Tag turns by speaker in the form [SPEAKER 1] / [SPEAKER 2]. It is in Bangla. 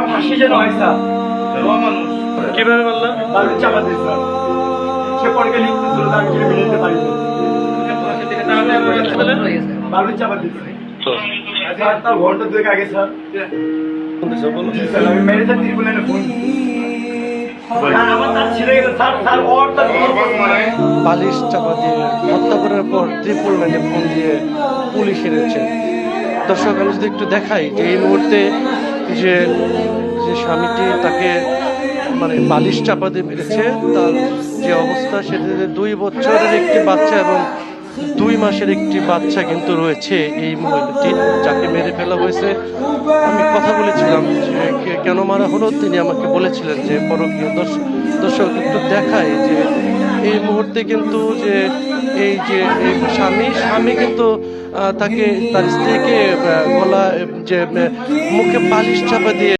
[SPEAKER 1] আমার ফাঁসি যেন হয় স্যার। মানুষ।
[SPEAKER 2] কীভাবে বললাম
[SPEAKER 1] চাপা দিয়ে স্যার। সে পরে লিখতেছিল তার কিছু বালুর চাপা দিচ্ছে স্যার। তার ঘণ্টা দুয়েক আগে স্যার। আমি ম্যানেজার ত্রিপুলানে ফোন তার তার
[SPEAKER 3] বালিশ চাপা দিয়ে হত্যা করার পর ত্রিপুল লাইনে ফোন দিয়ে পুলিশ এনেছে। দর্শক আমি যদি একটু দেখাই যে এই মুহূর্তে যে যে স্বামীটি তাকে মানে বালিশ চাপা দিয়ে মেরেছে, তার যে অবস্থা সেটাতে দুই বছরের একটি বাচ্চা এবং দুই মাসের একটি বাচ্চা কিন্তু রয়েছে এই মহিলাটি, যাকে মেরে ফেলা হয়েছে। আমি কথা বলেছিলাম যে কেন মারা হলো তিনি আমাকে বলেছিলেন যে, পরকীয় দর্শক একটু দেখায় যে এই মুহূর্তে কিন্তু যে এই যে স্বামী স্বামী কিন্তু তাকে, তার স্ত্রীকে গলা যে মুখে বালিশ চাপা দিয়ে